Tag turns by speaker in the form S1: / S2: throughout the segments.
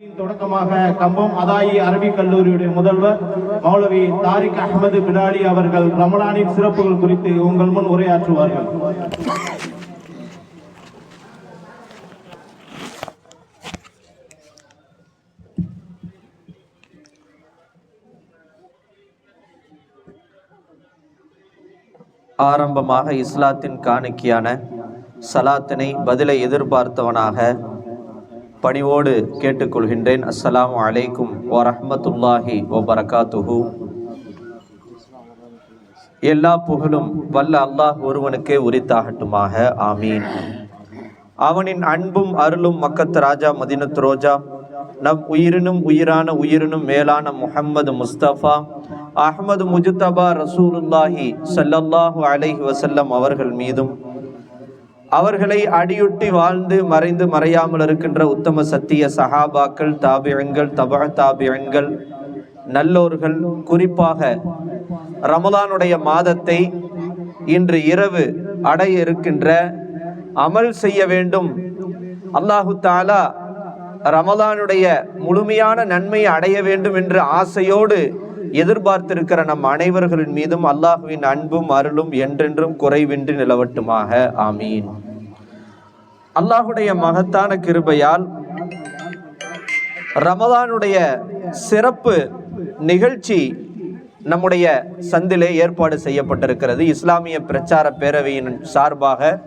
S1: தொடக்கமாக கம்பம் அதாயி அரபிக் கல்லூரியுடைய முதல்வர் மௌலவி தாரிக் அகமது பிலாலி அவர்கள் ரமலானின் சிறப்புகள் குறித்து உங்கள் முன் உரையாற்றுவார்கள்.
S2: ஆரம்பமாக இஸ்லாத்தின் காணிக்கையான சலாத்தினை பதிலை எதிர்பார்த்தவனாக பணிவோடு கேட்டுக்கொள்கின்றேன். அஸ்ஸலாம் அலைக்கும் வரஹ்மத்துல்லாஹி வபரகாத்துஹு. எல்லா புகழும் வல்ல அல்லாஹ் ஒருவனுக்கே உரித்தாகட்டுமாக. ஆமீன். அவனின் அன்பும் அருளும் மக்கத்து ராஜா மதினத் ரோஜா நம் உயிரினும் உயிரான உயிரினும் மேலான முஹம்மது முஸ்தபா அஹ்மது முஜுத்தபா ரசூலுல்லாஹி சல்லல்லாஹு அலைஹி வசல்லம் அவர்கள் மீதும் அவர்களை அடியொட்டி வாழ்ந்து மறைந்து மறையாமல் இருக்கின்ற உத்தம சத்திய சஹாபாக்கள் தாபியங்கள் தபா தாபியங்கள் நல்லோர்கள் குறிப்பாக ரமலானுடைய மாதத்தை இன்று இரவு அடைய இருக்கின்ற அமல் செய்ய வேண்டும். அல்லாஹு தாலா ரமலானுடைய முழுமையான நன்மையை அடைய வேண்டும் என்ற ஆசையோடு எதிர்பார்த்திருக்கிற நம் அனைவர்களின் மீதும் அல்லாஹுவின் அன்பும் அருளும் என்றென்றும் குறைவின்றி நிலவட்டுமாக. ஆமீன். அல்லாஹுடைய மகத்தான கிருபையால் ரமதானுடைய சிறப்பு நிகழ்ச்சி நம்முடைய சந்திலே ஏற்பாடு செய்யப்பட்டிருக்கிறது. இஸ்லாமிய பிரச்சார பேரவையின் சார்பாக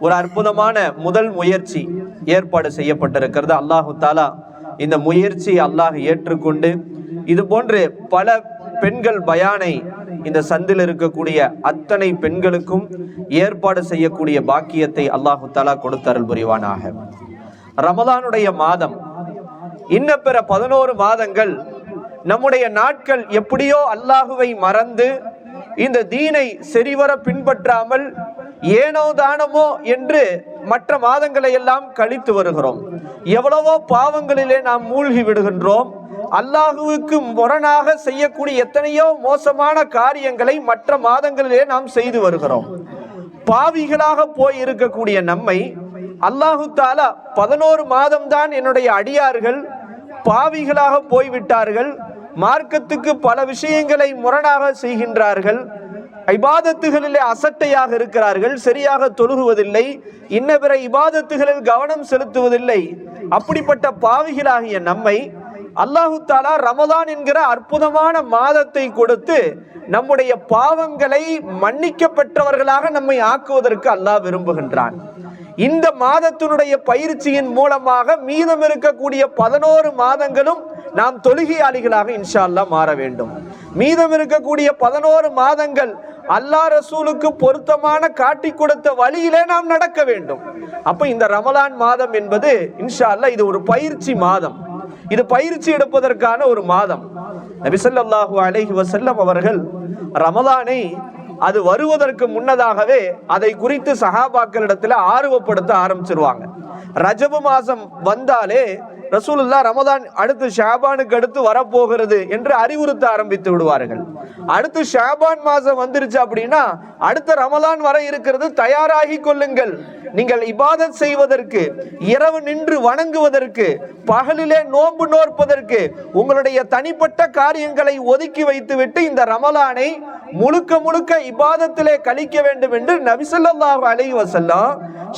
S2: ஒரு அற்புதமான முதல் முயற்சி ஏற்பாடு செய்யப்பட்டிருக்கிறது. அல்லாஹு தாலா இந்த முயற்சி அல்லாஹ் ஏற்றுக்கொண்டு இது போன்று பல பெண்கள் பயானை இந்த சந்தில் இருக்கக்கூடிய அத்தனை பெண்களுக்கும் ஏற்பாடு செய்யக்கூடிய பாக்கியத்தை அல்லாஹு தாலா கொடுத்தருள் புரிவானாக. ரமதானுடைய மாதம் இன்ன பிற பதினோரு மாதங்கள் நம்முடைய நாட்கள் எப்படியோ அல்லாஹுவை மறந்து இந்த தீனை சரிவர பின்பற்றாமல் ஏனோ தானமோ என்று மற்ற மாதங்களை எல்லாம் கழித்து வருகிறோம். எவ்வளவோ பாவங்களிலே நாம் மூழ்கி விடுகின்றோம். அல்லாஹுவுக்கு முரணாக செய்யக்கூடிய எத்தனையோ மோசமான காரியங்களை மற்ற மாதங்களிலே நாம் செய்து வருகிறோம். பாவிகளாக போய் இருக்கக்கூடிய நம்மை அல்லாஹு தாலா பதினோரு மாதம்தான் என்னுடைய அடியார்கள் பாவிகளாக போய்விட்டார்கள். மார்க்கத்துக்கு பல விஷயங்களை முரணாக செய்கின்றார்கள். இபாதத்துகளிலே அசட்டையாக இருக்கிறார்கள் சரியாக தொழுகுவதில்லை இன்ன பிற இபாதத்துகளில் கவனம் செலுத்துவதில்லை. அப்படிப்பட்ட பாவிகளாகிய நம்மை அல்லாஹு தாலா ரமதான் என்கிற அற்புதமான மாதத்தை கொடுத்து நம்முடைய பாவங்களை மன்னிக்க பெற்றவர்களாக நம்மை ஆக்குவதற்கு அல்லாஹ் விரும்புகின்றான். இந்த மாதத்தினுடைய பயிற்சியின் மூலமாக மீதம் இருக்கக்கூடிய பதினோரு மாதங்களும் நாம் தொழுகையாளிகளாக இன்ஷா அல்லாஹ் மாற வேண்டும். மீதம் இருக்கக்கூடிய பதினோரு மாதங்கள் அல்லாஹ் ரசூலுக்கு பொருத்தமான காட்டி கொடுத்த வழியிலே நாம் நடக்க வேண்டும். அப்ப இந்த ரமலான் மாதம் என்பது இன்ஷா அல்லாஹ் இது ஒரு பயிற்சி மாதம். இது பயிற்சி எடுப்பதற்கான ஒரு மாதம். நபிசல்லாஹு அலஹி வசல்லம் அவர்கள் ரமலானை அது வருவதற்கு முன்னதாகவே அதை குறித்து சஹாபாக்களிடத்துல ஆர்வப்படுத்த ஆரம்பிச்சிருவாங்க. ரஜபு மாசம் வந்தாலே ரசூலுல்லா ரமதான் அடுத்து ஷாபானுக்கு அடுத்து வரப்போகிறது என்று அறிவுறுத்த ஆரம்பித்து விடுவார்கள். அடுத்து ஷாபான் மாதம் வந்துருச்சு அப்படின்னா அடுத்த ரமலான் வர இருக்கிறது தயாராகி கொள்ளுங்கள். நீங்கள் இபாதத் செய்வதற்கு இரவு நின்று வணங்குவதற்கு பகலிலே நோன்பு நோற்பதற்கு உங்களுடைய தனிப்பட்ட காரியங்களை ஒதுக்கி வைத்துவிட்டு இந்த ரமலானை முழுக்க முழுக்க இபாதத்திலே கழிக்க வேண்டும் என்று நபிசல்லாஹு அலைஹி வஸல்லம்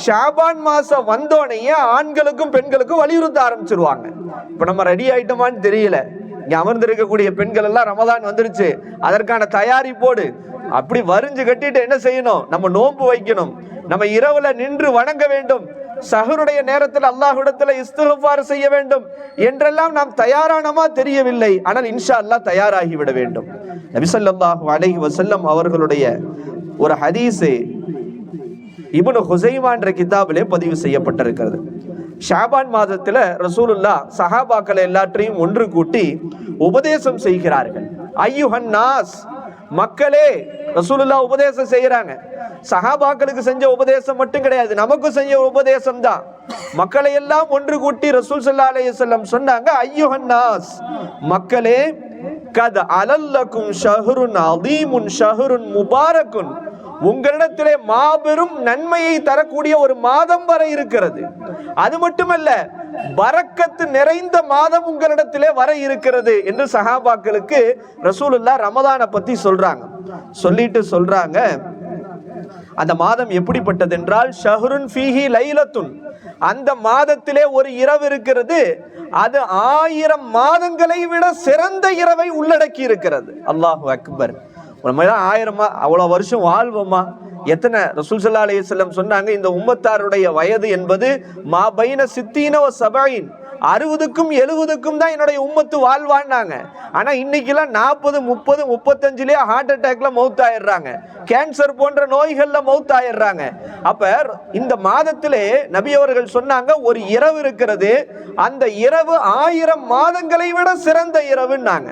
S2: ஷாபான் மாசம் வந்தோடனே ஆண்களுக்கும் பெண்களுக்கும் வலியுறுத்த ஆரம்பிச்சிருவாங்க. இப்ப நம்ம ரெடி ஆயிட்டோமான்னு தெரியல. இங்க அமர்ந்திருக்கக்கூடிய பெண்கள் எல்லாம் ரமதான் வந்துருச்சு. அதற்கான தயாரிப்போடு அப்படி வரிஞ்சு கட்டிட்டு என்ன செய்யணும்? நம்ம நோன்பு வைக்கணும். நம்ம இரவுல நின்று வணங்க வேண்டும். சஹருடைய நேரத்தில் அல்லாஹ்விடத்தில் இஸ்திஃபார் செய்ய வேண்டும். என்றெல்லாம் நாம் தயாரானமா தெரியவில்லை. ஆனால் இன்ஷா அல்லாஹ் தயாராகி விட வேண்டும். நபிசல்லாஹு அலஹி வசல்லம் அவர்களுடைய ஒரு ஹதீஸு இபுனு ஹுசைமான்ற கிதாபிலே பதிவு செய்யப்பட்டிருக்கிறது. ஷாபான் மாதத்துல ரசூலுல்லா சஹாபாக்களை எல்லாற்றையும் ஒன்று கூட்டி உபதேசம் செய்கிறார்கள். ஐயுஹன் நாஸ் மக்களே ரசூலுல்லா உபதேசம் செய்யறாங்க சஹாபாக்களுக்கு செஞ்ச உபதேசம் மட்டும் கிடையாது நமக்கு செஞ்ச உபதேசம் தான். மக்களை எல்லாம் ஒன்று கூட்டி ரசூல் சல்லா அலையம் சொன்னாங்க ஐயுஹன் நாஸ் மக்களே கத் அலல்லக்கும் ஷஹருன் அதீமுன் ஷஹருன் முபாரக்குன் உங்களிடத்திலே மாபெரும் நன்மையை தரக்கூடிய ஒரு மாதம் வர இருக்கிறது. அது மட்டுமல்ல வரக்கத்து நிறைந்த மாதம் உங்களிடத்திலே வர இருக்கிறது என்று சஹாபாக்களுக்கு ரசூலுல்லாஹ் ரமதானை பத்தி சொல்றாங்க. சொல்லிட்டு சொல்றாங்க அந்த மாதம் எப்படிப்பட்டது என்றால் ஷஹ்ருன் ஃபீஹி லைலத்துன். அந்த மாதத்திலே ஒரு இரவு இருக்கிறது. அது ஆயிரம் மாதங்களை விட சிறந்த இரவை உள்ளடக்கி இருக்கிறது. அல்லாஹு அக்பர். நம்ம தான் ஆயிரமா அவ்வளோ வருஷம் வாழ்வோமா? எத்தனை ரசூல் சல்லா அலி செல்லம் சொன்னாங்க இந்த உம்மத்தாருடைய வயது என்பது மா பைன சித்தீன சபாயின். அறுபதுக்கும் எழுபதுக்கும் தான் என்னுடைய உம்மத்து வாழ்வான்னாங்க. ஆனால் இன்னைக்கெல்லாம் நாற்பது முப்பது முப்பத்தஞ்சுலேயே ஹார்ட் அட்டாக்ல மவுத் ஆயிடுறாங்க கேன்சர் போன்ற நோய்களில் மவுத் ஆயிடுறாங்க அப்போ இந்த மாதத்திலே நபி அவர்கள் சொன்னாங்க ஒரு இரவு இருக்கிறது. அந்த இரவு ஆயிரம் மாதங்களை விட சிறந்த இரவுன்னாங்க.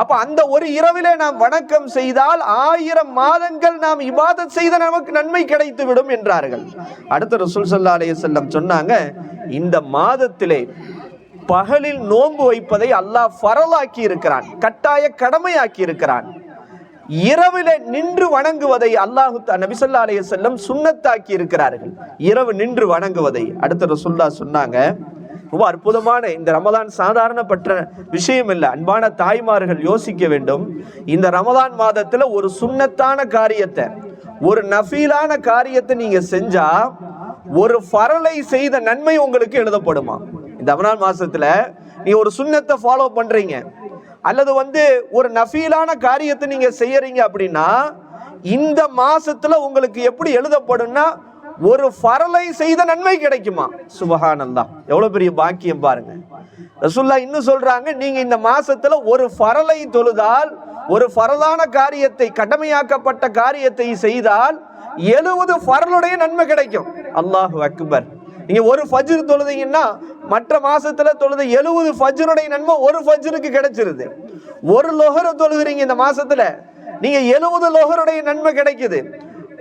S2: அப்ப அந்த ஒரு இரவிலே நாம் வணக்கம் செய்தால் ஆயிரம் மாதங்கள் நாம் இபாதத் செய்த நமக்கு நன்மை கிடைத்து விடும் என்றார்கள். அடுத்த ரசூல் ஸல்லல்லாஹு செல்லம் சொன்னாங்க இந்த மாதத்திலே பகலில் நோன்பு வைப்பதை அல்லாஹ் ஃபரலாக்கி இருக்கிறான் கட்டாய கடமையாக்கி இருக்கிறான். இரவில நின்று வணங்குவதை அல்லாஹு நபிசல்லா அலைய செல்லம் சுண்ணத்தாக்கி இருக்கிறார்கள். இரவு நின்று வணங்குவதை. அடுத்த ரசுல்லா சொன்னாங்க ரொம்ப அற்புதமான இந்த ரமதான் சாதாரணப்பட்ட விஷயம் இல்லை அன்பான தாய்மார்கள் யோசிக்க வேண்டும். இந்த ரமதான் மாதத்துல ஒரு சுண்ணத்தான காரியத்தை ஒரு நஃபீலான காரியத்தை நீங்க செஞ்சா ஒரு ஃபரலை செய்த நன்மை உங்களுக்கு எழுதப்படுமா? இந்த ரமலான் மாசத்துல நீ ஒரு சுன்னத்தை ஃபாலோ பண்றீங்க. அல்லது வந்து ஒரு நஃபீலான காரியத்தை நீங்க செய்யறீங்க அப்படின்னா இந்த மாசத்துல உங்களுக்கு எப்படி எழுதப்படும்னா ஒரு ஃபரலை செய்த நன்மை கிடைக்குமா? சுபகானந்தா எவ்வளவு பெரிய பாக்கியம் பாருங்க. ரசுல்லா இன்னும் சொல்றாங்க நீங்க இந்த மாசத்துல ஒரு ஃபரலை தொழுதால் ஒரு ஃபரலான காரியத்தை கடமையாக்கப்பட்ட காரியத்தை செய்தால் எழுபது ஃபரலுடைய நன்மை கிடைக்கும். அல்லாஹு அக்பர். நீங்க ஒரு ஃபஜ்ர் தொழுதீங்கன்னா மற்ற மாசத்துல தொழுத எழுபது ஃபஜ்ருடைய நன்மை ஒரு ஃபஜ்ருக்கு கிடைச்சிருது. ஒரு லொஹர தொழுகிறீங்க இந்த மாசத்துல நீங்க எழுபது லோகருடைய நன்மை கிடைக்குது.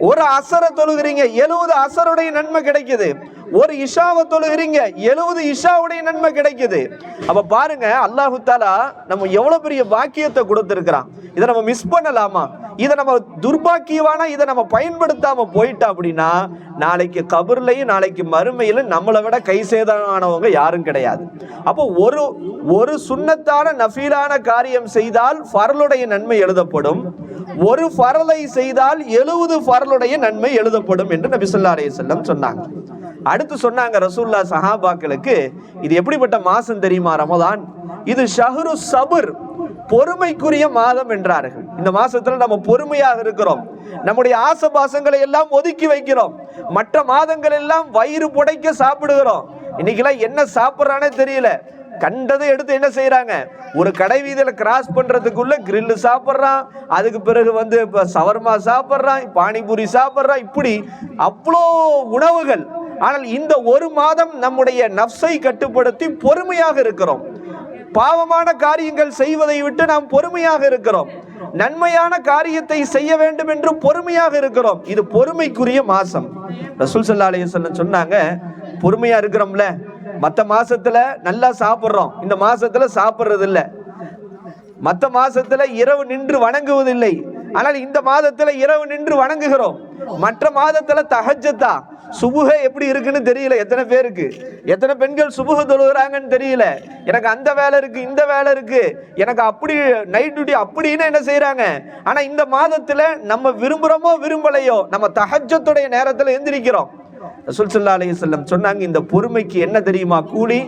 S2: ஒரு அசரை தொழுகிறீங்க எழுபது அசருடைய நன்மை கிடைக்குது. ஒரு இஷாவை தொழுகிறீங்க எழுபது இஷாவுடைய நன்மை கிடைக்குது. அப்ப பாருங்க அல்லாஹு தாலா நம்ம எவ்வளவு பெரிய பாக்கியத்தை கொடுத்துருக்கிறான். இதை நம்ம மிஸ் பண்ணலாமா? இதை நம்ம துர்பாக்கியவான இதை நம்ம பயன்படுத்தாம போயிட்டோம் அப்படின்னா நாளைக்கு கபர்லையும் நாளைக்கு மறுமையிலும் நம்மளை விட கை சேதமானவங்க யாரும் கிடையாது. அப்போ ஒரு ஒரு சுன்னத்தான நஃபீலான காரியம் செய்தால் ஃபரலுடைய நன்மை எழுதப்படும். ஒரு பரலை செய்தால் எழுபது பரலுடைய நன்மை எழுதப்படும் என்று நபி ஸல்லல்லாஹு அலைஹி சொன்னாங்க. அடுத்து சொன்னாங்க ரசூல்லா சஹாபாக்களுக்கு இது எப்படிப்பட்ட மாசம் தெரியுமா? ரமதான். இது ஷஹரு சபுர் பொறுமைக்குரிய மாதம் என்றார்கள். இந்த மாசத்துல நம்ம பொறுமையாக இருக்கிறோம். நம்முடைய ஆசபாசங்களை எல்லாம் ஒதுக்கி வைக்கிறோம். மற்ற மாதங்கள் எல்லாம் வயிறு புடைக்க சாப்பிடுகிறோம். இன்னைக்கெல்லாம் என்ன சாப்பிட்றானே தெரியல. கண்டதை எடுத்து என்ன செய்கிறாங்க ஒரு கடை வீதியில் கிராஸ் பண்ணுறதுக்குள்ளே கிரில்லு சாப்பிட்றான். அதுக்கு பிறகு வந்து இப்போ சவர்மா சாப்பிட்றான் பானிபூரி சாப்பிட்றான். இப்படி அவ்வளோ உணவுகள். ஆனால் இந்த ஒரு மாதம் நம்முடைய நஃப்ஸை கட்டுப்படுத்தி பொறுமையாக இருக்கிறோம். பாவமான காரியங்கள் செய்வதை விட்டு நாம் பொறுமையாக இருக்கிறோம். நன்மையான காரியத்தை செய்ய வேண்டும் என்று பொறுமையாக இருக்கிறோம். இது பொறுமைக்குரிய மாசம். ரசூல் சல்லா அலையம் சொன்னாங்க பொறுமையா இருக்கிறோம்ல? மற்ற மாசத்துல நல்லா சாப்பிட்றோம். இந்த மாசத்துல சாப்பிட்றது இல்லை மற்ற மாசத்துல இரவு நின்று வணங்குவதில்லை. ஆனால் இந்த மாதத்துல இரவு நின்று வணங்குகிறோம். மற்ற மாதத்துல தகஜத்தா சுபுக எப்படி இருக்குன்னு தெரியல எத்தனை பேருக்கு? எத்தனை பெண்கள் சுபுக தொழுகிறாங்கன்னு தெரியல. எனக்கு அந்த வேலை இருக்கு இந்த வேலை இருக்கு. எனக்கு அப்படி நைட் டியூட்டி அப்படின்னு என்ன செய்யறாங்க ஆனா இந்த மாதத்துல நம்ம விரும்புறோமோ விரும்பலையோ நம்ம தகஜத்துடைய நேரத்துல எந்திரிக்கிறோம். ரசூல் ஸல்லல்லாஹு அலைஹி செல்லம் சொன்னாங்க இந்த பொறுமைக்கு என்ன தெரியுமா கூலி?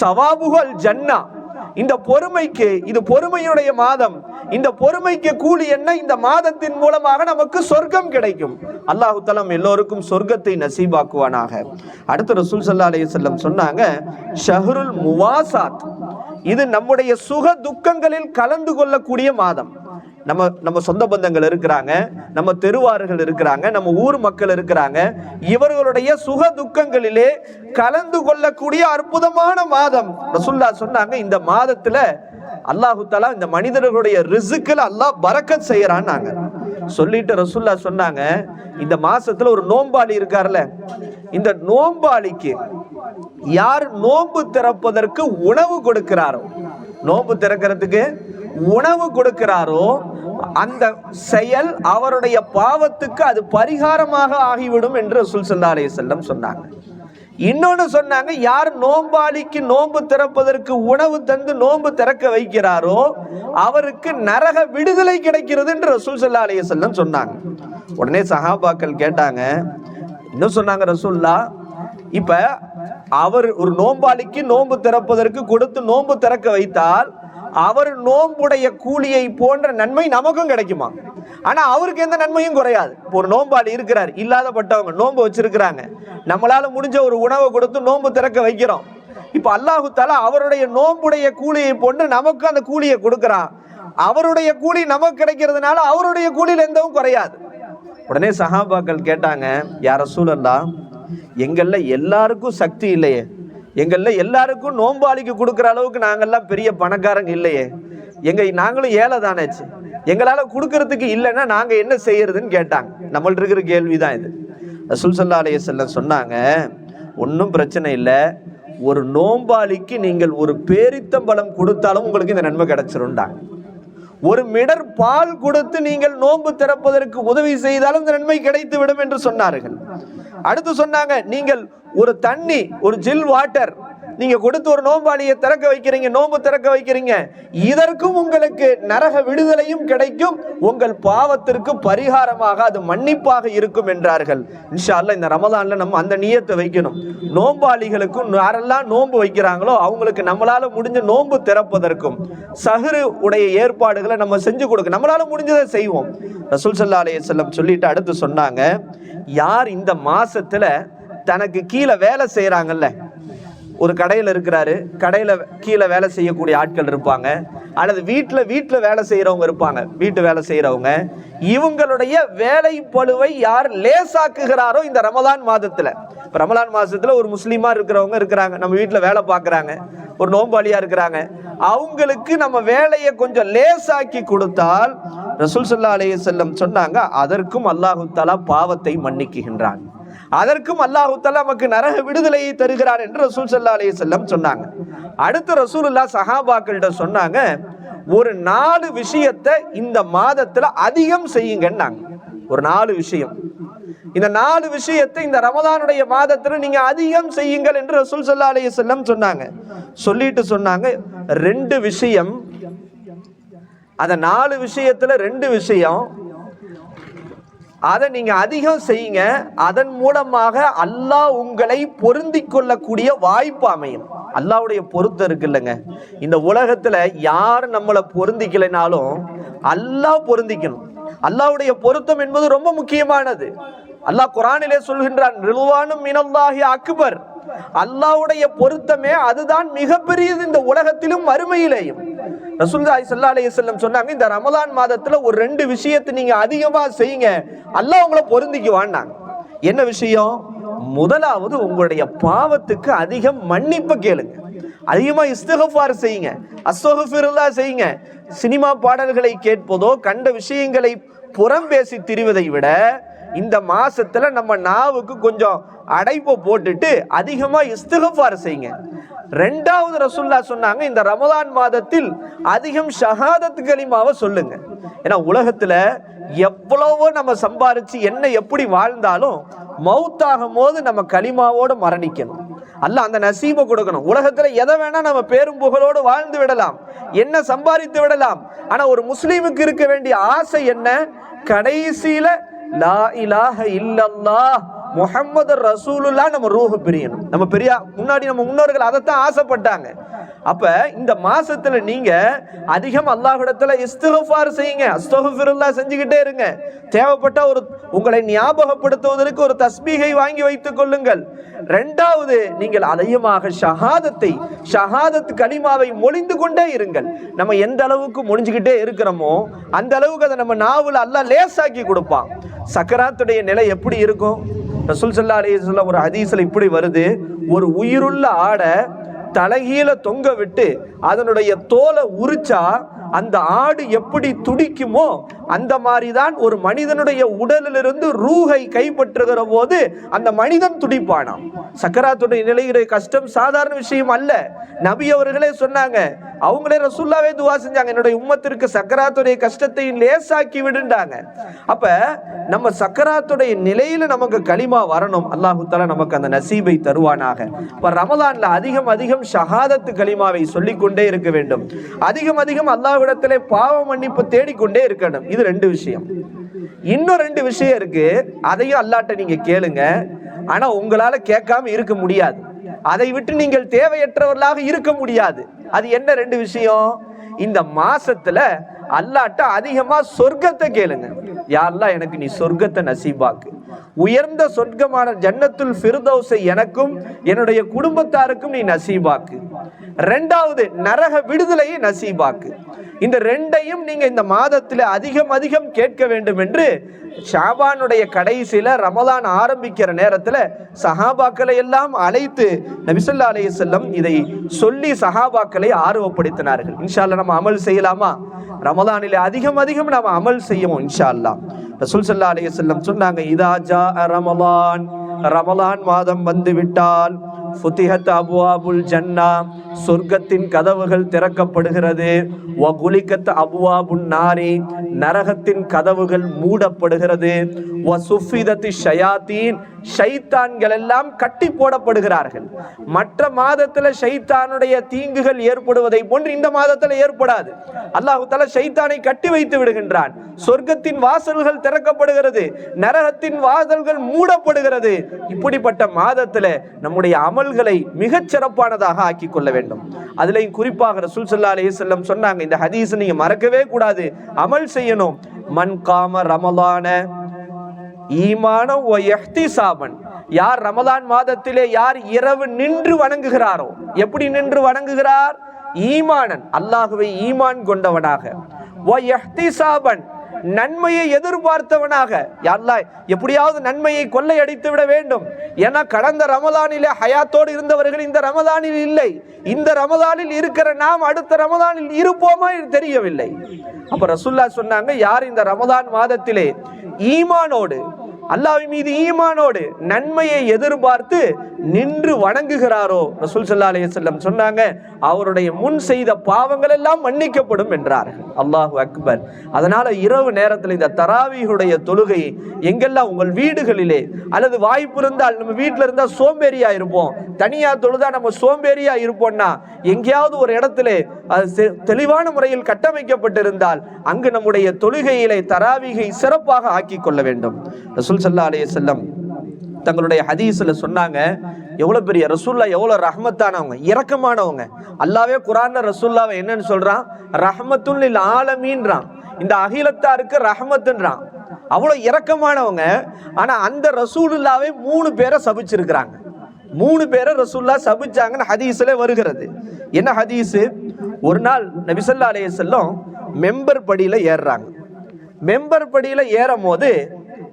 S2: சவாபுகள் ஜன்னா. இந்த பொறுமைக்கு இது பொறுமையுடைய மாதம். இந்த பொறுமைக்கு கூலி என்ன? இந்த மாதத்தின் மூலமாக நமக்கு சொர்க்கம் கிடைக்கும். அல்லாஹு தலம் எல்லோருக்கும் சொர்க்கத்தை நசீபாக்குவானாக. அடுத்து ரசூல் சல்லா அலைய செல்லம் சொன்னாங்க ஷஹ்ருல் முவாசாத் இது நம்முடைய சுக துக்கங்களில் கலந்து கொள்ளக்கூடிய மாதம். நம்ம நம்ம சொந்த பந்தங்கள் இருக்கிறாங்க நம்ம தெருவார்கள் இருக்கிறாங்க நம்ம ஊர் மக்கள் இருக்கிறாங்க. இவர்களுடைய சுக துக்கங்களிலே கலந்து கொள்ளக்கூடிய அற்புதமான மாதம். ரசுல்லா சொன்னாங்க இந்த மாதத்துல அல்லாஹு தஆலா இந்த மனிதர்களுடைய ரிசுக்கில் அல்லாஹ் பரக்கத் செய்யறான்னாங்க சொல்லிட்டு ரசுல்லா சொன்னாங்க இந்த மாசத்துல ஒரு நோம்பாளி இருக்கார்ல இந்த நோம்பாளிக்கு யார் நோன்பு திறப்பதற்கு உணவு கொடுக்கிறாரோ நோன்பு திறக்கிறதுக்கு உணவு கொடுக்கிறாரோ அந்த செயல் அவருடைய பாவத்துக்கு அது பரிகாரமாக ஆகிவிடும் என்று ரசூல் ஸல்லல்லாஹு அலைஹி சொன்னாங்க. இன்னொன்னு சொன்னாங்க யார் நோம்பாளிக்கு நோன்பு திறப்பதற்கு உணவு தந்து நோன்பு திறக்க வைக்கிறாரோ அவருக்கு நரக விடுதலை கிடைக்கிறது என்று ரசூல் சல்லா அலையம் சொன்னாங்க. உடனே சஹாபாக்கள் கேட்டாங்க இன்னும் சொன்னாங்க ரசூல்லா இப்ப அவர் ஒரு நோம்பாளிக்கு நோன்பு திறப்பதற்கு கொடுத்து நோன்பு திறக்க வைத்தால் அவர் நோம்புடைய கூலியை போன்ற நன்மை நமக்கும் கிடைக்குமா? ஆனால் அவருக்கு எந்த நன்மையும் குறையாது. இப்போ ஒரு நோம்பாளி இருக்கிறார் இல்லாதப்பட்டவங்க நோன்பு வச்சிருக்கிறாங்க. நம்மளால் முடிஞ்ச ஒரு உணவை கொடுத்து நோன்பு திறக்க வைக்கிறோம். இப்போ அல்லாஹு தாலா அவருடைய நோம்புடைய கூலியை போன்று நமக்கு அந்த கூலியை கொடுக்குறான் அவருடைய கூலி நமக்கு கிடைக்கிறதுனால அவருடைய கூலியில் எந்தவும் குறையாது. உடனே சஹாபாக்கள் கேட்டாங்க யார சூழல்லாம் எங்கள்ல எல்லாருக்கும் சக்தி இல்லையே. எங்கள்ல எல்லாருக்கும் நோம்பாளிக்கு கொடுக்குற அளவுக்கு நாங்கள்லாம் பெரிய பணக்காரங்க இல்லையே. எங்க நாங்களும் ஏழை தானேச்சு எங்களால் கொடுக்கறதுக்கு இல்லைன்னா நாங்கள் என்ன செய்யறதுன்னு கேட்டாங்க. நம்மள்ட்ட இருக்கிற கேள்விதான் இது. ரசூல் சல்லா சொன்னாங்க ஒன்றும் பிரச்சனை இல்லை. ஒரு நோம்பாளிக்கு நீங்கள் ஒரு பேரித்தம்பளம் கொடுத்தாலும் உங்களுக்கு இந்த நன்மை கிடைச்சிரும்டாங்க. ஒரு மிடர் பால் கொடுத்து நீங்கள் நோன்பு திறப்பதற்கு உதவி செய்தாலும் இந்த நன்மை கிடைத்து விடும் என்று சொன்னார்கள். அடுத்து சொன்னாங்க நீங்கள் ஒரு தண்ணி ஒரு ஜில் வாட்டர் நீங்க கொடுத்து ஒரு நோம்பாளியை திறக்க வைக்கிறீங்க நோன்பு திறக்க வைக்கிறீங்க. இதற்கும் உங்களுக்கு நரக விடுதலையும் கிடைக்கும். உங்கள் பாவத்திற்கு பரிகாரமாக அது மன்னிப்பாக இருக்கும் என்றார்கள். இன்ஷா அல்லாஹ் இந்த ரமதான்ல நம்ம அந்த நியத்தை வைக்கணும். நோம்பாளிகளுக்கும் யாரெல்லாம் நோன்பு வைக்கிறாங்களோ அவங்களுக்கு நம்மளால முடிஞ்ச நோன்பு திறப்பதற்கும் சஹரு உடைய ஏற்பாடுகளை நம்ம செஞ்சு கொடுக்க நம்மளால முடிஞ்சதை செய்வோம். ரசூல் சல்லா அலைய செல்லம் சொல்லிட்டு அடுத்து சொன்னாங்க யார் இந்த மாசத்துல தனக்கு கீழே வேலை செய்கிறாங்கல்ல ஒரு கடையில் இருக்கிறாரு. கடையில் கீழே வேலை செய்யக்கூடிய ஆட்கள் இருப்பாங்க. அல்லது வீட்டில் வீட்டில் வேலை செய்கிறவங்க இருப்பாங்க. வீட்டு வேலை செய்கிறவங்க இவங்களுடைய வேலை பளுவை யார் லேசாக்குகிறாரோ இந்த ரமலான் மாதத்தில். இப்போ ரமலான் மாதத்தில் ஒரு முஸ்லீமாக இருக்கிறவங்க இருக்கிறாங்க. நம்ம வீட்டில் வேலை பார்க்குறாங்க ஒரு நோம்பாளியாக இருக்கிறாங்க. அவங்களுக்கு நம்ம வேலையை கொஞ்சம் லேசாக்கி கொடுத்தால் ரசூல் சல்லா அலைய செல்லம் சொன்னாங்க அதற்கும் அல்லாஹு தஆலா பாவத்தை மன்னிக்குகின்றான் அதற்கும் அல்லாஹு நமக்கு நரக விடுதலையை தருகிறார் என்று ரசூல் சல்லா அலி செல்லம் சொன்னாங்க. அடுத்து ரசூலுல்லாஹ் சஹாபாக்கள்கிட்ட சொன்னாங்க ஒரு நாலு விஷயத்தை இந்த மாதத்துல அதிகம் செய்யுங்கன்னாங்க. ஒரு நாலு விஷயம். இந்த நாலு விஷயத்தை இந்த ரமதானுடைய மாதத்துல நீங்க அதிகம் செய்யுங்கள் என்று ரசூல் சல்லா அலி செல்லம் சொன்னாங்க. சொல்லிட்டு சொன்னாங்க ரெண்டு விஷயம் அந்த நாலு விஷயத்துல ரெண்டு விஷயம் அதை நீங்க அதிகம் செய்யுங்க. அதன் மூலமாக அல்லாஹ் உங்களை பொருந்தி கொள்ளக்கூடிய வாய்ப்பு அமையும். அல்லாஹ்வுடைய பொருத்தம் இருக்குல்லங்க. இந்த உலகத்துல யார் நம்மளை பொருந்திக்கலைனாலும் அல்லாஹ் பொருந்திக்கணும். அல்லாவுடைய பொருத்தம் என்பது ரொம்ப முக்கியமானது. அல்லாஹ் குரானிலே சொல்கின்றான் நிலுவானும் மினல்லாகி அக்பர். அல்லாஹ்வுடைய பொருத்தமே அதுதான் மிகப்பெரியது இந்த உலகத்திலும் மறுமையிலேயும். ரசூல்தாய் சல்லா அலைஹி செல்லம் சொன்னாங்க இந்த ரமலான் மாதத்துல ஒரு ரெண்டு விஷயத்தை நீங்க அதிகமா செய்யுங்க. அல்லாஹ் உங்களை பொருந்திக்குவான்னாங்க. என்ன விஷயம்? முதலாவது உங்களுடைய பாவத்துக்கு அதிகம் மன்னிப்பு கேளுங்க. அதிகமா இஸ்தகஃபார் செய்யுங்க. அஸ்தகஃபிருல்லா செய்யுங்க. சினிமா பாடல்களை கேட்பதோ கண்ட விஷயங்களை புறம் பேசி திரிவதை விட இந்த மாதத்தில் நம்ம நாவுக்கு கொஞ்சம் அடைப்பை போட்டுட்டு அதிகமாக இஸ்திகஃபார் செய்யுங்க. ரெண்டாவது ரசுல்லா சொன்னாங்க இந்த ரமதான் மாதத்தில் அதிகம் ஷஹாதத் கலிமாவை சொல்லுங்க. ஏன்னா உலகத்தில் எவ்வளவோ நம்ம சம்பாரிச்சு என்ன எப்படி வாழ்ந்தாலும் மவுத்தாகும் போது நம்ம களிமாவோடு மரணிக்கணும். அல்ல அந்த நசீபை கொடுக்கணும். உலகத்தில் எதை வேணால் நம்ம பேரும் புகழோடு வாழ்ந்து விடலாம். என்ன சம்பாதித்து விடலாம். ஆனால் ஒரு முஸ்லீமுக்கு இருக்க வேண்டிய ஆசை என்ன? கடைசியில் லா இலாஹ இல்லல்லாஹ். முகம்மது ரசூலுல்லா நம்ம ரூஹு பிரியணும். நம்ம பெரியா முன்னாடி நம்ம முன்னோர்கள் அதைத்தான் ஆசைப்பட்டாங்க. அப்ப இந்த மாசத்துல நீங்க அதிகம் அல்லாஹிடத்துல இஸ்திகஃபார் செய்யுங்க. அஸ்தகுஃபிருல்லா செஞ்சுக்கிட்டே இருங்க. தேவைப்பட்ட ஒரு உங்களை ஞாபகப்படுத்துவதற்கு ஒரு தஸ்பீகை வாங்கி வைத்துக் கொள்ளுங்கள். ரெண்டாவது நீங்கள் அதிகமாக ஷஹாதத்தை ஷஹாதத் கலிமாவை மொழிந்து கொண்டே இருங்கள். நம்ம எந்த அளவுக்கு மொழிஞ்சுக்கிட்டே இருக்கிறோமோ அந்த அளவுக்கு அதை நம்ம நாவல் அல்ல லேசாக்கி கொடுப்பான். சக்கராத்துடைய நிலை எப்படி இருக்கும்? ரசூல் சல்லா சொல்ல ஒரு ஹதீஸில் இப்படி வருது. ஒரு உயிருள்ள ஆடை தலைகீழ தொங்க விட்டு அதனுடைய தோலை உரிச்சா அந்த ஆடு எப்படி துடிக்குமோ அந்த மாதிரி தான் ஒரு மனிதனுடைய உடலிலிருந்து ரூகை கைப்பற்றுகிற போது அந்த மனிதன் துடிப்பானாம். சக்கராத்துடைய நிலையுடைய கஷ்டம் சாதாரண விஷயம் அல்ல. நபி அவர்களே சொன்னாங்க அவங்களே ரசுல்லாவே துவா செஞ்சாங்க என்னுடைய உம்மத்திற்கு சக்கராத்துடைய கஷ்டத்தை லேசாக்கி விடுண்டாங்க அப்ப நம்ம சக்கராத்துடைய நிலையில நமக்கு களிமா வரணும். அல்லாஹு நமக்கு அந்த நசீபை தருவானாக. இப்ப ரமலான்ல அதிகம் அதிகம் ஷஹாதத்து களிமாவை சொல்லிக்கொண்டே இருக்க வேண்டும். அதிகம் அதிகம் அல்லாஹ்விடத்திலே பாவ மன்னிப்பு தேடிக்கொண்டே இருக்கணும். இது ரெண்டு விஷயம். இன்னும் ரெண்டு விஷயம் இருக்கு. அதையும் அல்லாட்ட நீங்க கேளுங்க. ஆனா உங்களால கேட்காம இருக்க முடியாது. அதை விட்டு நீங்கள் தேவையற்றவர்களாக இருக்க முடியாது. அது என்ன ரெண்டு விஷயம்? இந்த மாசத்துல அல்லாட்ட அதிகமா சொர்க்கத்தை கேளுங்க. யாரெல்லாம் எனக்கு நீ சொர்க்கத்தை நசீபாக்கு. உயர்ந்த சொர்க்கமான ஜன்னத்துல் ஃபிர்தௌஸை எனக்கும் என்னுடைய குடும்பத்தாருக்கும் நீ நசீபாக்கு. ரெண்டாவது நரக விடுதலையை நசீபாக்கு. இந்த ரெண்டையும் நீங்க இந்த மாதத்தில் அதிகம் அதிகம் கேட்க வேண்டும் என்று ஷாபானுடைய கடைசியில ரமலான் ஆரம்பிக்கிற நேரத்தில் சஹாபாக்களை எல்லாம் அழைத்து நபிசல்லா அலைய செல்லம் இதை சொல்லி சஹாபாக்களை ஆர்வப்படுத்தினார்கள். இன்ஷால்ல நம்ம அமல் செய்யலாமா? ரமலானில் அதிகம் அதிகம் நாம் அமல் செய்யவும் இன்ஷால்லாம் ரசூல் சல்லா அலைய செல்லம் சொன்னாங்க இதா ஜா ரமலான். ரமலான் மாதம் வந்து விட்டால் ஃபுத்திஹத் அபுவாபுல் ஜன்னா சொர்க்கத்தின் கதவுகள் திறக்கப்படுகிறது. வகுலிகத் அபுவாபுன் நாரி நரகத்தின் கதவுகள் மூடப்படுகிறது. வ சுஃபிதத்தி ஷயாத்தீன் ஷைத்தான்கள் எல்லாம் கட்டி போடப்படுகிறார்கள். மற்ற மாதத்துல ஷைத்தானுடைய தீங்குகள் ஏற்படுவதை போன்று இந்த மாதத்துல ஏற்படாது. அல்லாஹு தலா ஷைத்தானை கட்டி வைத்து விடுகின்றான். சொர்க்கத்தின் வாசல்கள் திறக்கப்படுகிறது. நரகத்தின் வாசல்கள் மூடப்படுகிறது. இப்படிப்பட்ட மாதத்துல நம்முடைய அமல்களை மிகச் சிறப்பானதாக ஆக்கி கொள்ள வேண்டும். அதுலயும் குறிப்பாக ரசூல் சல்லா அலைஹி சொன்னாங்க இந்த ஹதீஸ் நீங்க மறக்கவே கூடாது. அமல் செய்யணும். மண் காம ரமலான ஈமானம் ஒ எஹ்திசாபன் யார் ரமலான் மாதத்திலே யார் இரவு நின்று வணங்குகிறாரோ எப்படி நின்று வணங்குகிறார்? ஈமானன் அல்லாஹுவை ஈமான் கொண்டவனாக. ஒ எஹ்திசாபன் நன்மையை எதிர்பார்த்தவனாக யாரெல்லாம் எப்படியாவது நன்மையை கொள்ளையடித்து விட வேண்டும். ஏன்னா கடந்த ரமதானிலே ஹயாத்தோடு இருந்தவர்கள் இந்த ரமதானில் இல்லை. இந்த ரமதானில் இருக்கிற நாம் அடுத்த ரமதானில் இருப்போமா தெரியவில்லை. அப்ப ரசுல்லா சொன்னாங்க யார் இந்த ரமதான் மாதத்திலே ஈமானோடு அல்லாஹ்வின் மீது ஈமானோடு நன்மையை எதிர்பார்த்து நின்று வணங்குகிறாரோ? ரசூல் சல்லா அலைய செல்லம் சொன்னாங்க அவருடைய முன் செய்த பாவங்கள் எல்லாம் மன்னிக்கப்படும் என்றார் அல்லாஹு அக்பர். அதனால இரவு நேரத்தில் இந்த தராவீஹுடைய தொழுகை எங்கெல்லாம் உங்கள் வீடுகளிலே அல்லது வாய்ப்பு இருந்தால் நம்ம வீட்டில் இருந்தால் சோம்பேறியா இருப்போம். தனியா தொழுதா நம்ம சோம்பேறியா இருப்போம்னா எங்கேயாவது ஒரு இடத்துல அது தெளிவான முறையில் கட்டமைக்கப்பட்டிருந்தால் அங்கு நம்முடைய தொழுகையிலே தராவிகை சிறப்பாக ஆக்கி கொள்ள வேண்டும். ரசூல் சல்லா அலைய செல்லம் தங்களுடைய ஹதீஸில் சொன்னாங்க எவ்வளவு பெரிய ரசூல்லா எவ்வளவு ரஹ்மத்தானவங்க இறக்கமானவங்க அல்லாவே குரான ரசூல்லாவை என்னன்னு சொல்றான்? ரஹ்மத்துல் ஆலமீன்றான். இந்த அகிலத்தாருக்கு ரஹமத்துன்றான். அவ்வளோ இறக்கமானவங்க ஆனால் அந்த ரசூலுல்லாவே மூணு பேரை சபிச்சிருக்கிறாங்க. மூணு பேரை ரசூல்லா சபிச்சாங்கன்னு ஹதீஸில் வருகிறது. என்ன ஹதீஸு? ஒரு நாள் நபிசல்லா அலைய செல்லம் மெம்பர் படியில ஏறுறாங்க. மெம்பர் படியில ஏறும் போது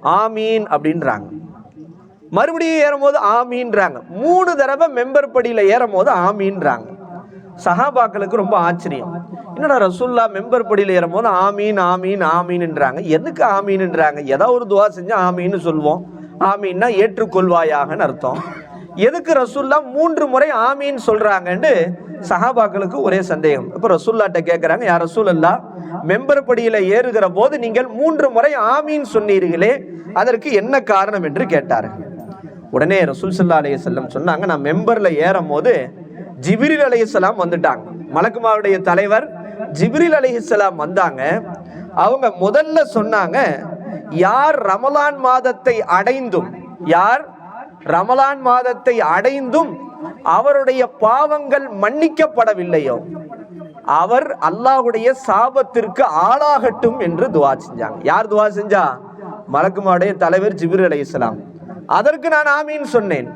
S2: ஆமீன் அப்படின்றாங்க. மறுபடியும் ஏறும்போது ஆமீன்றாங்க. மூணு தடவை மெம்பர் படியில் ஏறும்போது ஆமீன்றாங்க. சஹாபாக்களுக்கு ரொம்ப ஆச்சரியம். என்னடா ரசுல்லா மெம்பர் படியில் ஏறும்போது ஆமீன் ஆமீன் ஆமீன்ன்றாங்க. எதுக்கு ஆமீன்ன்றாங்க? ஏதோ ஒரு துவா செஞ்சால் ஆமீன்னு சொல்லுவோம் ஆமீன்னா ஏற்றுக்கொள்வாயாகன்னு அர்த்தம். எதுக்கு ரசூல்லா மூன்று முறை ஆமீன் சொல்றாங்கன்னு சஹாபாக்களுக்கு ஒரே சந்தேகம். இப்ப ரசூல்லாட்ட கேட்குறாங்க யார் ரசூலல்லா மெம்பர் படியில ஏறுகிற போது நீங்கள் மூன்று முறை ஆமீன் சொன்னீர்களே அதற்கு என்ன காரணம்? என்று கேட்டார். உடனே ரசூல் சல்லா அலையம் சொன்னாங்க நான் மெம்பர்ல ஏறும் போது ஜிபிரில் அலைஹிஸ்ஸலாம் வந்துட்டாங்க. மலக்குமாவுடைய தலைவர் ஜிபிரில் அலைஹிஸ்ஸலாம் வந்தாங்க. அவங்க முதல்ல சொன்னாங்க யார் ரமலான் மாதத்தை அடைந்தும் யார் ரமலான் மாதத்தை அடைந்தும் அவருடைய பாவங்கள் மன்னிக்கப்படவில்லையோ அவர் அல்லாஹுடைய சாபத்திற்கு ஆளாகட்டும் என்று துவா செஞ்சாங்க. யார் துவா செஞ்சா? மலக்குமாவுடைய தலைவர் ஜிப்ரில் இஸ்லாம் அதற்கு நான் ஆமீன் சொன்னேன்.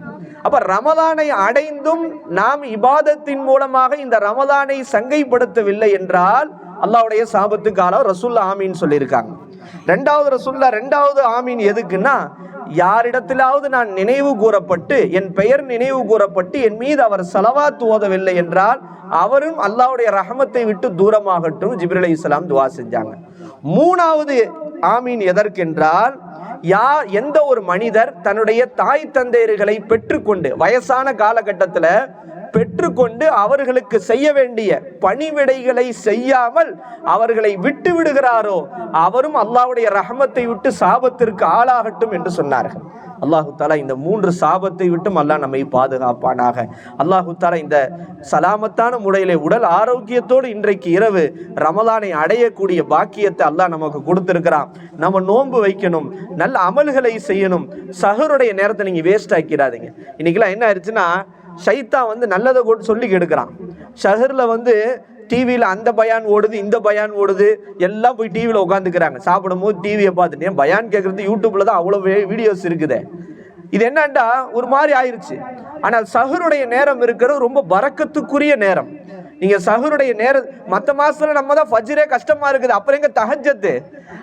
S2: அப்ப ரமலானை அடைந்தும் நாம் இபாதத்தின் மூலமாக இந்த ரமலானை சங்கைப்படுத்தவில்லை என்றால் அல்லாவுடைய சாபத்துக்கு ஆளாக ரசுல்லா ஆமீன் சொல்லியிருக்காங்க. ரெண்டாவது ரசுல்லா ரெண்டாவது ஆமீன் எதுக்குன்னா யாரிடத்திலாவது நான் நினைவு கூறப்பட்டு என் பெயர் நினைவு கூறப்பட்டு என் மீது அவர் செலவா தோதவில்லை என்றால் அவரும் அல்லாவுடைய ரஹமத்தை விட்டு தூரமாகட்டும் ஜிப்ரில் இஸ்லாம் துவா செஞ்சாங்க. மூணாவது ஆமீன் எதற்கென்றால் யா எந்த ஒரு மனிதர் தன்னுடைய தாய் தந்தையர்களை பெற்றுக்கொண்டு வயசான காலகட்டத்தில் பெற்றுக்கொண்டு அவர்களுக்கு செய்ய வேண்டிய பணிவிடைகளை செய்யாமல் அவர்களை விட்டு விடுகிறாரோ அவரும் அல்லாவுடைய ரஹமத்தை விட்டு சாபத்திற்கு ஆளாகட்டும் என்று சொன்னார்கள். அல்லாஹு தாலா இந்த மூன்று சாபத்தை விட்டும் அல்லாஹ் நம்மை பாதுகாப்பானாக. அல்லாஹு தாலா இந்த சலாமத்தான முறையிலே உடல் ஆரோக்கியத்தோடு இன்றைக்கு இரவு ரமலானை அடையக்கூடிய பாக்கியத்தை அல்லாஹ் நமக்கு கொடுத்துருக்கிறான். நம்ம நோன்பு வைக்கணும் நல்ல அமல்களை செய்யணும் சகருடைய நேரத்தை நீங்கள் வேஸ்ட் ஆக்கிடாதீங்க. இன்னைக்கெல்லாம் என்ன ஆயிடுச்சுன்னா சைத்தா வந்து நல்லதை கூட சொல்லி கெடுக்கிறான். ஷஹரில் வந்து டிவியில் அந்த பயான் ஓடுது இந்த பயான் ஓடுது எல்லாம் போய் டிவியில் உட்காந்துக்கிறாங்க சாப்பிடும்போது டிவியை பார்த்துட்டு ஏன் பயான் கேட்குறது யூடியூப்பில் தான் அவ்வளோ வீடியோஸ் இருக்குது. இது என்னண்டா? ஒரு மாதிரி ஆயிடுச்சு ஆனால் சஹருடைய நேரம் இருக்கிறது ரொம்ப பறக்கத்துக்குரிய நேரம். நீங்கள் சஹருடைய நேரம் மற்ற மாதத்தில் நம்ம தான் ஃபஜ்ரே கஷ்டமாக இருக்குது. அப்புறம் எங்கே தகஞ்சத்து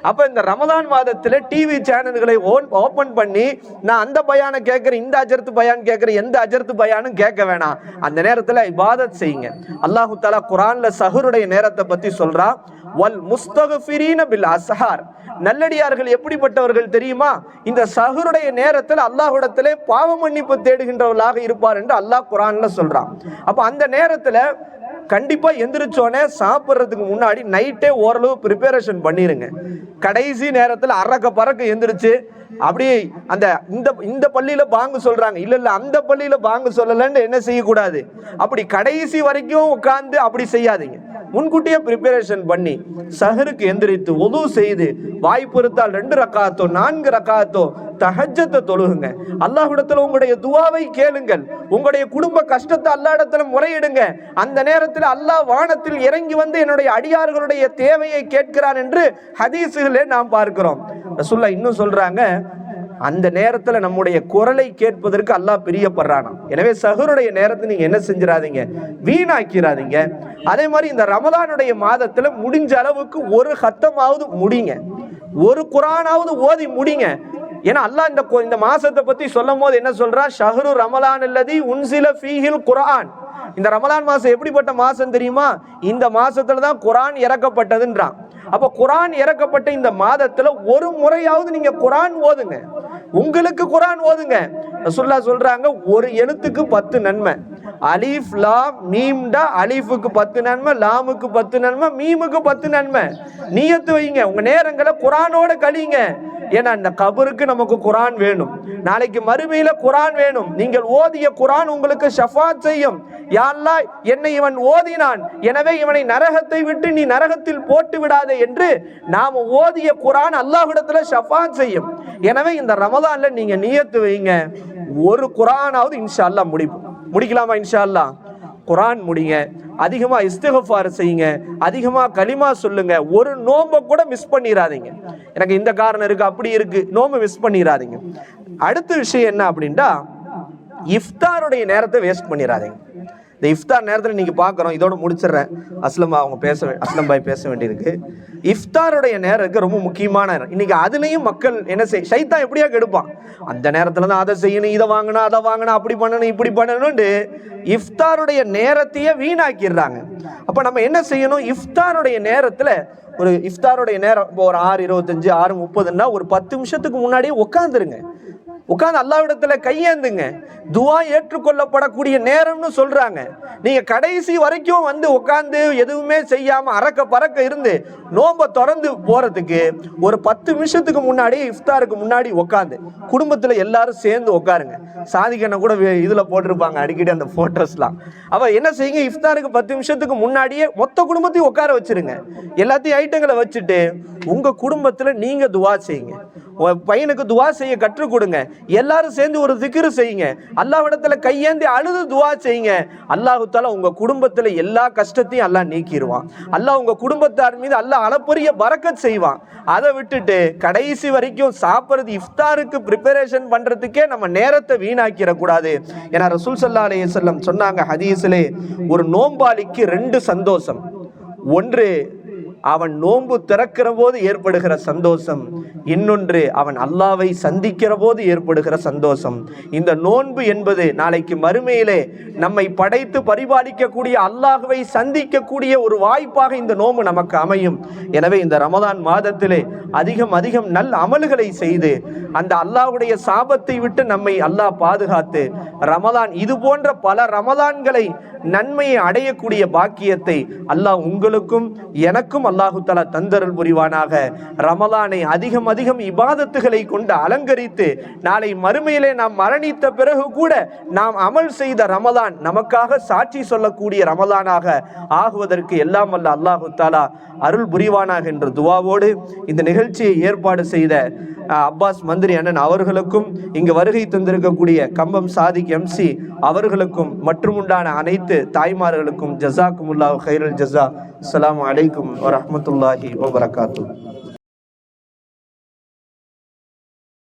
S2: அப்போ இந்த ரமதான் மாதத்தில் டிவி சேனல்களை ஓன் ஓப்பன் பண்ணி நான் அந்த பயானை கேட்குறேன் இந்த அஜர்த்து பயான் கேட்குறேன் எந்த அஜர்த்து பயானும் கேட்க வேணாம். அந்த நேரத்தில் இபாதத் செய்யுங்க. அல்லாஹு தாலா குரானில் சஹருடைய நேரத்தை பற்றி சொல்கிறான் வல் முஸ்தகஃபிரீன பில் அசஹார் நல்லடியார்கள் எப்படிப்பட்டவர்கள் தெரியுமா? இந்த சஹருடைய நேரத்தில் அல்லாஹுடத்திலே பாவ மன்னிப்பு தேடுகின்றவர்களாக இருப்பார் என்று அல்லாஹ் குரானில் சொல்கிறான் அப்போ அந்த நேரத்தில் கண்டிப்பாக எந்திரிச்சோடனே சாப்பிட்றதுக்கு முன்னாடி நைட்டே ஓரளவு ப்ரிப்பரேஷன் பண்ணிடுங்க கடைசி நேரத்தில் அறக்க பறக்க எந்திரிச்சு அப்படியே அந்த இந்த இந்த பள்ளியில் பாங்கு சொல்கிறாங்க இல்லை இல்லை அந்த பள்ளியில் பாங்கு சொல்லலைன்னு என்ன செய்யக்கூடாது? அப்படி கடைசி வரைக்கும் உட்காந்து அப்படி செய்யாதீங்க. முன்கூட்டியே ப்ரிப்பரேஷன் பண்ணி சஹருக்கு எந்திரித்து உது செய்து வாய்ப்பு இருந்தால் ரெண்டு ரக்காத்தோ நான்கு ரக்காத்தோ தஹஜத்தை தொழுகுங்க. அல்லாஹிடத்தில் உங்களுடைய துவாவை கேளுங்கள். உங்களுடைய குடும்ப கஷ்டத்தை அல்லாஹ்விடத்துல முறையிடுங்க. அந்த நேரத்தில் அல்லாஹ் வானத்தில் இறங்கி வந்து என்னுடைய அடியார்களுடைய தேவையை கேட்கிறான் என்று ஹதீஸுகளே நாம் பார்க்கிறோம். ரசுல்லா இன்னும் சொல்றாங்க அந்த நேரத்தில் நம்முடைய குரலை கேட்பதற்கு அல்லாஹ் பிரியப்படுறானாம் எனவே சஹருடைய நேரத்தை நீங்கள் என்ன செஞ்சிடாதீங்க? வீணாக்கிறாதீங்க அதே மாதிரி இந்த ரமலானுடைய மாதத்தில் முடிஞ்ச அளவுக்கு ஒரு ஹத்தமாவது முடிங்க. ஒரு குரானாவது ஓதி முடிங்க. ஏன்னா அல்லாஹ் இந்த இந்த மாசத்தை பத்தி சொல்லும் போது என்ன சொல்றா? ஷஹரு ரமலான் அல்லது உன்சில ஃபீஹில் குரான் இந்த ரமலான் மாசம் எப்படிப்பட்ட மாசம் தெரியுமா? இந்த மாசத்துல தான் குரான் இறக்கப்பட்டதுன்றான். அப்ப குரான் இறக்கப்பட்ட இந்த மாதத்துல ஒரு முறையாவது நீங்க குரான் ஓதுங்க. உங்களுக்கு குரான் ஓதுங்க. ரசுல்லா சொல்றாங்க ஒரு எழுத்துக்கு பத்து நன்மை. அலீஃப் லாம் மீம்டா அலீஃபுக்கு பத்து நன்மை லாமுக்கு பத்து நன்மை மீமுக்கு பத்து நன்மை. நீயத்து வைங்க. உங்க நேரங்களை குரானோட கழிங்க. ஏன்னா இந்த கபருக்கு நமக்கு குரான் வேணும். நாளைக்கு மறுமையில குரான் வேணும். நீங்கள் ஓதிய குரான் உங்களுக்கு ஷஃபாத் செய்யும். யா என்னை இவன் ஓதினான். எனவே இவனை நரகத்தை விட்டு நீ நரகத்தில் போட்டு விடாதே என்று நாம் ஓதிய குரான் அல்லாஹிடத்துல ஷஃபாத் செய்யும். எனவே இந்த ரமதான்ல நீங்க நியத்து வைங்க. ஒரு குரானாவது இன்ஷா அல்லா முடிப்போம். முடிக்கலாமா இன்ஷா அல்லா குரான் முடிங்க அதிகமாக இஸ்திகஃபார் செய்யுங்க அதிகமாக களிமா சொல்லுங்க ஒரு நோன்பை கூட மிஸ் பண்ணிடாதீங்க எனக்கு இந்த காரணம் இருக்குது அப்படி இருக்குது நோம்பை மிஸ் பண்ணிடாதீங்க அடுத்த விஷயம் என்ன அப்படின்ட்டா இஃப்தாருடைய நேரத்தை வேஸ்ட் பண்ணிடாதீங்க இந்த இஃப்தார் நேரத்தில் நீங்கள் பார்க்குறோம் இதோட முடிச்சிடுறேன். அஸ்லம் அவங்க பேச அஸ்லம் பாய் பேச வேண்டியிருக்கு. இஃப்தாருடைய நேரம் இருக்குது ரொம்ப முக்கியமான நேரம். இன்னைக்கு அதுலேயும் மக்கள் என்ன செய் சைத்தா எப்படியா கெடுப்பான். அந்த நேரத்தில் தான் அதை செய்யணும் இதை வாங்கணும் அதை வாங்கணும் அப்படி பண்ணணும் இப்படி பண்ணணும்னு இஃப்தாருடைய நேரத்தையே வீணாக்கிடுறாங்க. அப்போ நம்ம என்ன செய்யணும்? இஃப்தாருடைய நேரத்தில் ஒரு இஃப்தாருடைய நேரம் இப்போ ஒரு ஆறு இருபத்தஞ்சு ஆறு முப்பதுன்னா ஒரு பத்து நிமிஷத்துக்கு முன்னாடியே உட்காந்துருங்க உட்காந்து அல்லாவிடத்துல கையேந்துங்க. துவா ஏற்றுக்கொள்ளப்படக்கூடிய நேரம்னு சொல்றாங்க. நீங்க கடைசி வரைக்கும் வந்து உட்காந்து எதுவுமே செய்யாம அறக்க பறக்க இருந்து நோம்ப திறந்து போறதுக்கு ஒரு பத்து நிமிஷத்துக்கு முன்னாடி இஃப்தாருக்கு முன்னாடி உட்காந்து குடும்பத்துல எல்லாரும் சேர்ந்து உட்காருங்க. சாதிக்கண்ண கூட வே- இதுல போட்டிருப்பாங்க அடிக்கடி அந்த போட்டோஸ்லாம் அவ என்ன செய்யுங்க? இஃப்தாருக்கு பத்து நிமிஷத்துக்கு முன்னாடியே மொத்த குடும்பத்தையும் உட்கார வச்சிருங்க. எல்லாத்தையும் ஐட்டங்களை வச்சுட்டு உங்க குடும்பத்துல நீங்க துவா செய்யுங்க. பையனுக்கு துவா செய்ய கற்றுக் கொடுங்க. எல்லாரும் சேர்ந்து ஒரு திக்ரு செய்யுங்க. அல்லாஹ்விடத்துல கையேந்தி அழுது துவா செய்யுங்க. அல்லாஹுத்தால உங்கள் உங்க குடும்பத்துல எல்லா கஷ்டத்தையும் அல்லாஹ் நீக்கிடுவான் அல்லாஹ் உங்க குடும்பத்தார் மீது அல்லாஹ் அளப்பரிய பறக்கத் செய்வான். அதை விட்டுட்டு கடைசி வரைக்கும் சாப்பிட்றது இஃப்தாருக்கு ப்ரிப்பரேஷன் பண்றதுக்கே நம்ம நேரத்தை வீணாக்கிடக்கூடாது. ஏன்னா ரசூல் சல்லா அலைய சொன்னாங்க ஹதீஸ்லே ஒரு நோம்பாளிக்கு ரெண்டு சந்தோஷம். ஒன்று அவன் நோன்பு திறக்கிற போது ஏற்படுகிற சந்தோஷம். இன்னொன்று அவன் அல்லாவை சந்திக்கிற போது ஏற்படுகிற சந்தோஷம். இந்த நோன்பு என்பது நாளைக்கு மறுமையிலே நம்மை படைத்து பரிபாலிக்கக்கூடிய அல்லாஹுவை சந்திக்கக்கூடிய ஒரு வாய்ப்பாக இந்த நோன்பு நமக்கு அமையும். எனவே இந்த ரமதான் மாதத்திலே அதிகம் அதிகம் நல் அமல்களை செய்து அந்த அல்லாஹுடைய சாபத்தை விட்டு நம்மை அல்லாஹ் பாதுகாத்து ரமதான் இது போன்ற பல ரமதான்களை நன்மையை அடையக்கூடிய பாக்கியத்தை அல்லாஹ் உங்களுக்கும் எனக்கும் அல்லாஹு தலா தந்தருள் புரிவானாக. ரமலானை அதிகம் அதிகம் இபாதத்துகளை கொண்டு அலங்கரித்து நாளை மறுமையிலே நாம் மரணித்த பிறகு கூட நாம் அமல் செய்த ரமலான் நமக்காக சாட்சி சொல்லக்கூடிய ரமலானாக ஆகுவதற்கு எல்லாம் அல்ல அல்லாஹு தாலா அருள் புரிவானாக என்ற துவாவோடு இந்த நிகழ்ச்சியை ஏற்பாடு செய்த அப்பாஸ் மந்திரி அண்ணன் அவர்களுக்கும் இங்கு வருகை தந்திருக்கக்கூடிய கம்பம் சாதிக் எம்சி அவர்களுக்கும் மற்றும் உண்டான அனைத்து தாய்மார்களுக்கும் ஜசாக்குமுல்லாஹ் ஹைரல் ஜஸா. அஸ்ஸலாமு அலைக்கும் வரஹ்மத்துல்லாஹி வபரகாத்துஹு.